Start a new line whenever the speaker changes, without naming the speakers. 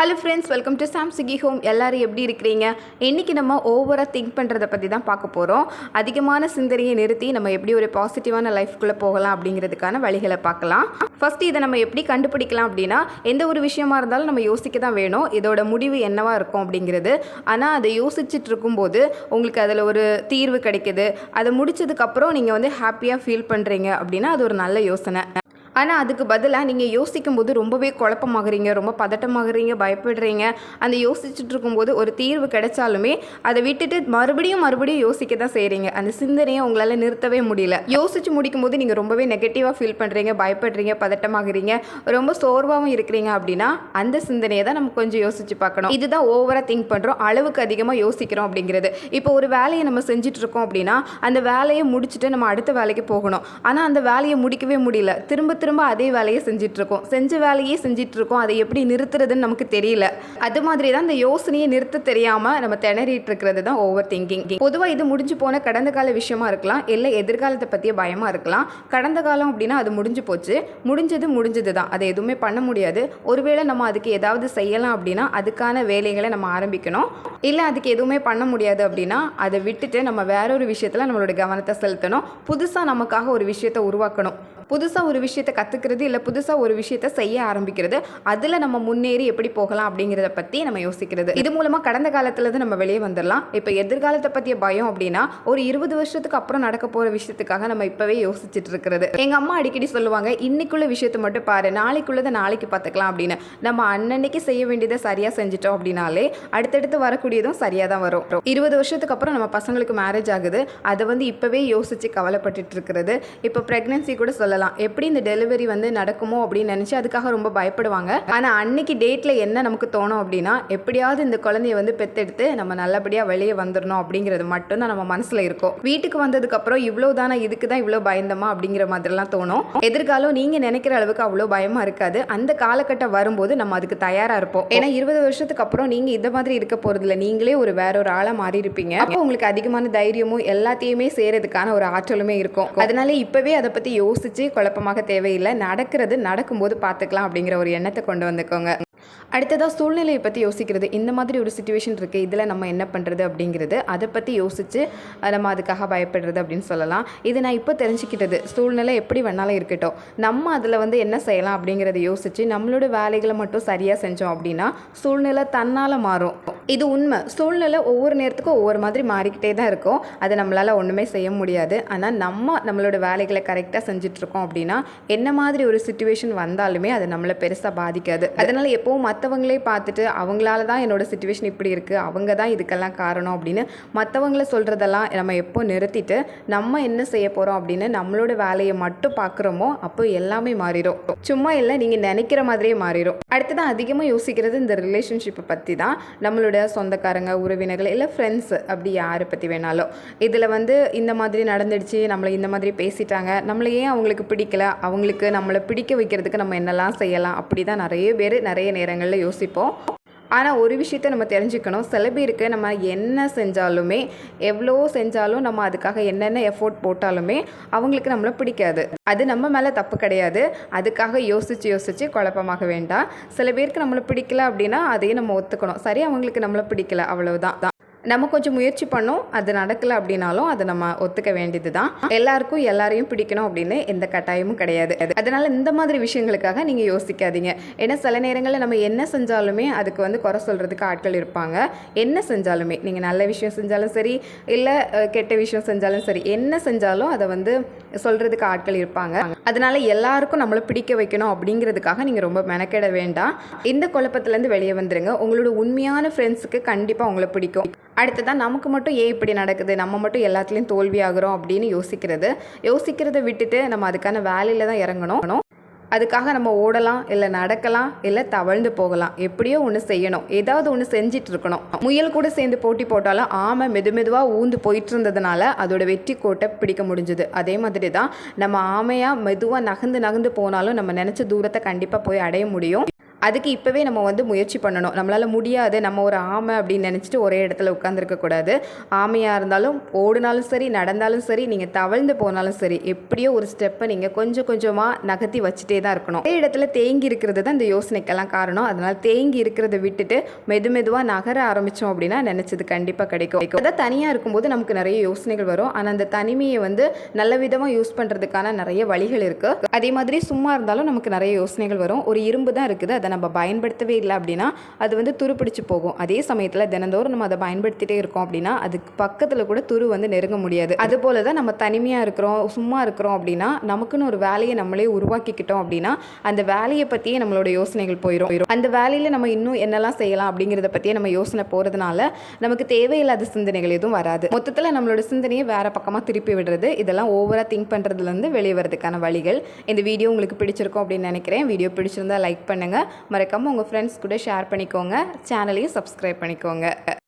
Hello friends welcome to சாம் சிகி home எல்லோரும் எப்படி இருக்கிறீங்க? இன்றைக்கி நம்ம ஓவராக திங்க் பண்ணுறதை பற்றி தான் பார்க்க போகிறோம் அதிகமான சிந்தனையை நிறுத்தி நம்ம எப்படி ஒரு பாசிட்டிவான லைஃப்குள்ளே போகலாம் அப்படிங்கிறதுக்கான வழிகளை பார்க்கலாம். ஃபஸ்ட்டு இதை நம்ம எப்படி கண்டுபிடிக்கலாம் அப்படின்னா எந்த ஒரு விஷயமா இருந்தாலும் நம்ம யோசிக்க தான் வேணும். இதோட முடிவு என்னவாக இருக்கும் அப்படிங்கிறது. ஆனால் அதை யோசிச்சுட்டு இருக்கும்போது உங்களுக்கு அதில் ஒரு தீர்வு கிடைக்குது. அதை முடிச்சதுக்கப்புறம் நீங்கள் வந்து ஹாப்பியாக ஃபீல் பண்ணுறீங்க அப்படின்னா அது ஒரு நல்ல யோசனை. ஆனால் அதுக்கு பதிலாக நீங்கள் யோசிக்கும் போது ரொம்பவே குழப்பமாகறீங்க ரொம்ப பதட்டமாகறீங்க பயப்படுறீங்க. அந்த யோசிச்சுட்டு இருக்கும்போது ஒரு தீர்வு கிடைச்சாலுமே அதை விட்டுட்டு மறுபடியும் மறுபடியும் யோசிக்க தான் செய்கிறீங்க அந்த சிந்தனையை உங்களால் நிறுத்தவே முடியல. யோசிச்சு முடிக்கும் போது நீங்கள் ரொம்பவே நெகட்டிவாக ஃபீல் பண்ணுறீங்க பயப்படுறீங்க பதட்டமாகறீங்க ரொம்ப சோர்வாகவும் இருக்கிறீங்க அப்படின்னா அந்த சிந்தனையை தான் நம்ம கொஞ்சம் யோசிச்சு பார்க்கணும். இதுதான் ஓவராக திங்க் பண்ணுறோம் அளவுக்கு அதிகமாக யோசிக்கிறோம் அப்படிங்கிறது. இப்போ ஒரு வேலையை நம்ம செஞ்சுட்டு இருக்கோம் அப்படின்னா அந்த வேலையை முடிச்சுட்டு நம்ம அடுத்த வேலைக்கு போகணும். ஆனால் அந்த வேலையை முடிக்கவே முடியல. திரும்ப திரும்ப அதே வேலையை செஞ்சிட்ருக்கோம். செஞ்ச வேலையே செஞ்சிட்ருக்கோம். அதை எப்படி நிறுத்துறதுன்னு நமக்கு தெரியல. அது மாதிரி தான் இந்த யோசனையை நிறுத்த தெரியாமல் நம்ம திணறிட்டு இருக்கிறது தான் ஓவர் திங்கிங். பொதுவாக இது முடிஞ்சு போன கடந்த கால விஷயமா இருக்கலாம். இல்லை எதிர்காலத்தை பற்றிய பயமாக இருக்கலாம். கடந்த காலம் அப்படின்னா அது முடிஞ்சு போச்சு. முடிஞ்சது முடிஞ்சது தான். அதை எதுவுமே பண்ண முடியாது. ஒருவேளை நம்ம அதுக்கு ஏதாவது செய்யலாம் அப்படின்னா அதுக்கான வேலைகளை நம்ம ஆரம்பிக்கணும். இல்லை அதுக்கு எதுவுமே பண்ண முடியாது அப்படின்னா அதை விட்டுட்டு நம்ம வேற ஒரு விஷயத்தில் நம்மளோட கவனத்தை செலுத்தணும். புதுசாக நமக்காக ஒரு விஷயத்தை உருவாக்கணும். புதுசாக ஒரு விஷயத்தை கற்றுக்கிறது இல்லை புதுசாக ஒரு விஷயத்தை செய்ய ஆரம்பிக்கிறது அதில் நம்ம முன்னேறி எப்படி போகலாம் அப்படிங்கிறத பற்றி நம்ம யோசிக்கிறது. இது மூலமாக கடந்த காலத்துலேருந்து நம்ம வெளியே வந்துடலாம் இப்போ எதிர்காலத்தை பற்றிய பயம் அப்படின்னா ஒரு இருபது வருஷத்துக்கு அப்புறம் நடக்க போகிற விஷயத்துக்காக நம்ம இப்போவே யோசிச்சுட்டு இருக்கிறது. எங்கள் அம்மா அடிக்கடி சொல்லுவாங்க இன்னைக்குள்ள விஷயத்தை மட்டும் பாரு நாளைக்குள்ளதை நாளைக்கு பார்த்துக்கலாம் அப்படின்னு. நம்ம அன்னன்னைக்கு செய்ய வேண்டியதை சரியாக செஞ்சுட்டோம் அப்படின்னாலே அடுத்தடுத்து வரக்கூடியதும் சரியாக தான் வரும். இருபது வருஷத்துக்கு அப்புறம் நம்ம பசங்களுக்கு மேரேஜ் ஆகுது. அதை வந்து இப்போவே யோசித்து கவலைப்பட்டுட்டு இருக்கிறது. இப்போ ப்ரெக்னென்சி கூட சொல்லலாம். எப்படி இந்த டெலிவரி வந்து நடக்குமோ அப்படின்னு நினச்சி அதுக்காக ரொம்ப பயப்படுவாங்க. ஆனால் அன்னைக்கு டேட்டில் என்ன நமக்கு தோணும் அப்படின்னா எப்படியாவது இந்த குழந்தைய வந்து பெத்தெடுத்து நம்ம நல்லபடியாக வெளியே வந்துடணும் அப்படிங்கிறது மட்டும்தான் நம்ம மனசில் இருக்கும். வீட்டுக்கு வந்ததுக்கப்புறம் இவ்வளோ தானே இதுக்கு தான் இவ்வளோ பயந்தமா அப்படிங்கிற மாதிரிலாம் தோணும். எதிர்காலம் நீங்கள் நினைக்கிற அளவுக்கு அவ்வளோ பயமாக இருக்காது. அந்த காலகட்டம் வரும்போது நம்ம அதுக்கு தயாராக இருப்போம். ஏன்னா இருபது வருஷத்துக்கு அப்புறம் நீங்கள் இந்த மாதிரி இருக்க போகிறதில்ல நீங்களே ஒரு வேற ஒரு ஆளாக மாறி இருப்பீங்க அப்போ உங்களுக்கு அதிகமான தைரியமும் எல்லாத்தையுமே செய்கிறதுக்கான ஒரு ஆற்றலுமே இருக்கும். அதனால இப்போவே அதை பற்றி யோசிச்சு குழப்பமாக தேவையில்லை. நடக்கிறது நடக்கும்போது பார்த்துக்கலாம் அப்படிங்கிற ஒரு எண்ணத்தை கொண்டு வந்துக்கோங்க. அடுத்ததாக சூழ்நிலையை பற்றி யோசிக்கிறது. இந்த மாதிரி ஒரு சுச்சுவேஷன் இருக்குது இதில் நம்ம என்ன பண்ணுறது அப்படிங்கிறது அதை பற்றி யோசித்து நம்ம அதுக்காக பயப்படுறது அப்படின்னு சொல்லலாம். இது நான் இப்போ தெரிஞ்சுக்கிட்டது. சூழ்நிலை எப்படி வேணாலும் இருக்கட்டும். நம்ம அதில் வந்து என்ன செய்யலாம் அப்படிங்கிறத யோசித்து நம்மளோட வேலைகளை மட்டும் சரியாக செஞ்சோம் அப்படின்னா சூழ்நிலை தன்னால் மாறும். இது உண்மை. சூழ்நிலை ஒவ்வொரு நேரத்துக்கும் ஒவ்வொரு மாதிரி மாறிக்கிட்டே தான் இருக்கும். அதை நம்மளால் ஒன்றுமே செய்ய முடியாது. ஆனால் நம்ம நம்மளோட வேலைகளை கரெக்டாக செஞ்சிட்ருக்கோம் அப்படின்னா என்ன மாதிரி ஒரு சுச்சுவேஷன் வந்தாலுமே அது நம்மளை பெருசாக பாதிக்காது. அதனால் எப்போவும் மற்றவங்களே பார்த்துட்டு அவங்களால தான் என்னோட சுச்சுவேஷன் இப்படி இருக்குது அவங்க தான் இதுக்கெல்லாம் காரணம் அப்படின்னு மற்றவங்கள சொல்கிறதெல்லாம் நம்ம எப்போ நிறுத்திட்டு நம்ம என்ன செய்ய போகிறோம் அப்படின்னு நம்மளோட வேலையை மட்டும் பார்க்குறோமோ அப்போ எல்லாமே மாறிடும். சும்மா இல்லை நீங்கள் நினைக்கிற மாதிரியே மாறிடும். அடுத்ததான் அதிகமாக யோசிக்கிறது இந்த ரிலேஷன்ஷிப்பை பற்றி தான் நம்மளோட சொந்தக்காரங்க உறவினர்கள் இல்லை ஃப்ரெண்ட்ஸ் அப்படி யாரை பற்றி வேணாலும். இதில் வந்து இந்த மாதிரி நடந்துடுச்சு நம்மளை இந்த மாதிரி பேசிட்டாங்க நம்மளை ஏன் அவங்களுக்கு பிடிக்கல அவங்களுக்கு நம்மளை பிடிக்க வைக்கிறதுக்கு நம்ம என்னெல்லாம் செய்யலாம் அப்படி தான் நிறைய பேர் நிறைய நேரங்களில் யோசிப்போம். ஆனால் ஒரு விஷயத்த நம்ம தெரிஞ்சுக்கணும். சில பேருக்கு நம்ம என்ன செஞ்சாலுமே எவ்வளோ செஞ்சாலும் நம்ம அதுக்காக என்னென்ன எஃபோர்ட் போட்டாலுமே அவங்களுக்கு நம்மளை பிடிக்காது. அது நம்ம மேலே தப்பு கிடையாது. அதுக்காக யோசித்து யோசித்து குழப்பமாக வேண்டாம். சில பேருக்கு நம்மளை பிடிக்கல அப்படின்னா அதையும் நம்ம ஒத்துக்கணும். சரி அவங்களுக்கு நம்மளை பிடிக்கல. அவ்வளவுதான். நம்ம கொஞ்சம் முயற்சி பண்ணோம் அது நடக்கலை அப்படின்னாலும் அதை நம்ம ஒத்துக்க வேண்டியது தான் எல்லாருக்கும் எல்லாரையும் பிடிக்கணும் அப்படின்னு எந்த கட்டாயமும் கிடையாது. அதனால இந்த மாதிரி விஷயங்களுக்காக நீங்கள் யோசிக்காதீங்க. ஏன்னா சில நேரங்களில் நம்ம என்ன செஞ்சாலுமே அதுக்கு வந்து குறை சொல்கிறதுக்கு ஆட்கள் இருப்பாங்க. என்ன செஞ்சாலுமே நீங்கள் நல்ல விஷயம் செஞ்சாலும் சரி இல்லை கெட்ட விஷயம் செஞ்சாலும் சரி என்ன செஞ்சாலும் அதை வந்து சொல்கிறதுக்கு ஆட்கள் இருப்பாங்க. அதனால எல்லாருக்கும் நம்மளை பிடிக்க வைக்கணும் அப்படிங்கிறதுக்காக நீங்கள் ரொம்ப மெனக்கெட வேண்டாம். இந்த குழப்பத்துலேருந்து வெளியே வந்துடுங்க உங்களோட உண்மையான ஃப்ரெண்ட்ஸுக்கு கண்டிப்பாக உங்களை பிடிக்கும். அடுத்ததான் நமக்கு மட்டும் ஏன் இப்படி நடக்குது? நம்ம மட்டும் எல்லாத்துலேயும் தோல்வி ஆகிறோம் அப்படின்னு யோசிக்கிறது. யோசிக்கிறத விட்டுட்டு நம்ம அதுக்கான வேலையில் தான் இறங்கணும். அதுக்காக நம்ம ஓடலாம் இல்லை நடக்கலாம் இல்லை தவழ்ந்து போகலாம். எப்படியோ ஒன்று செய்யணும். ஏதாவது ஒன்று செஞ்சிட்டு இருக்கணும். முயல் கூட சேர்ந்து போட்டி போட்டாலும் ஆமை மெது மெதுவாக ஊந்து போயிட்டு இருந்ததுனால அதோட வெற்றி கோட்டை பிடிக்க முடிஞ்சுது. அதே மாதிரி தான் நம்ம ஆமையாக மெதுவாக நகர்ந்து நகர்ந்து போனாலும் நம்ம நினச்ச தூரத்தை கண்டிப்பாக போய் அடைய முடியும். அதுக்கு இப்போவே நம்ம வந்து முயற்சி பண்ணணும். நம்மளால் முடியாது. நம்ம ஒரு ஆமை அப்படின்னு நினச்சிட்டு ஒரே இடத்துல உட்காந்துருக்கக்கூடாது ஆமையாக இருந்தாலும் ஓடினாலும் சரி நடந்தாலும் சரி நீங்கள் தவழ்ந்து போனாலும் சரி எப்படியோ ஒரு ஸ்டெப்பை நீங்கள் கொஞ்சம் கொஞ்சமாக நகர்த்தி வச்சுட்டே தான் இருக்கணும். ஒரே இடத்துல தேங்கி இருக்கிறது தான் இந்த யோசனைக்கெல்லாம் காரணம். அதனால் தேங்கி இருக்கிறத விட்டுட்டு மெது மெதுவாக நகர ஆரம்பித்தோம் அப்படின்னா நினச்சது கண்டிப்பாக கிடைக்கும். அதான் தனியாக இருக்கும்போது நமக்கு நிறைய யோசனைகள் வரும். ஆனால் அந்த தனிமையை வந்து நல்ல விதமாக யூஸ் பண்ணுறதுக்கான நிறைய வழிகள் இருக்குது அதே மாதிரி சும்மா இருந்தாலும் நமக்கு நிறைய யோசனைகள் வரும். ஒரு இரும்பு தான் இருக்குது. அதை நம்ம பயன்படுத்தவே இல்லை அப்படின்னா அது வந்து துருப்பிடிச்சு போகும். அதே சமயத்தில் தினந்தோறும் நம்ம அதை பயன்படுத்திட்டே இருக்கோம் அப்படின்னா அதுக்கு பக்கத்தில் கூட துரு வந்து நெருங்க முடியாது. அதுபோல தான் நம்ம தனிமையாக இருக்கிறோம் சும்மா இருக்கிறோம் அப்படின்னா நமக்குன்னு ஒரு வேலையை நம்மளே உருவாக்கிக்கிட்டோம் அப்படின்னா அந்த வேலையை பற்றியே நம்மளோட யோசனைகள் போயிடும் அந்த வேலையில் நம்ம இன்னும் என்னெல்லாம் செய்யலாம் அப்படிங்கிறத பற்றியே நம்ம யோசனை போகிறதுனால நமக்கு தேவையில்லாத சிந்தனைகள் எதுவும் வராது. மொத்தத்தில் நம்மளோட சிந்தனையை வேறு பக்கமாக திருப்பி விடுறது இதெல்லாம் ஓவராக திங்க் பண்ணுறதுலேருந்து வெளியே வரதுக்கான வழிகள். இந்த வீடியோ உங்களுக்கு பிடிச்சிருக்கும் அப்படின்னு நினைக்கிறேன். வீடியோ பிடிச்சிருந்தா லைக் பண்ணுங்கள் மறக்காமல் உங்கள் ஃப்ரெண்ட்ஸ் கூட ஷேர் பண்ணிக்கோங்க. சேனலையும் சப்ஸ்கிரைப் பண்ணிக்கோங்க.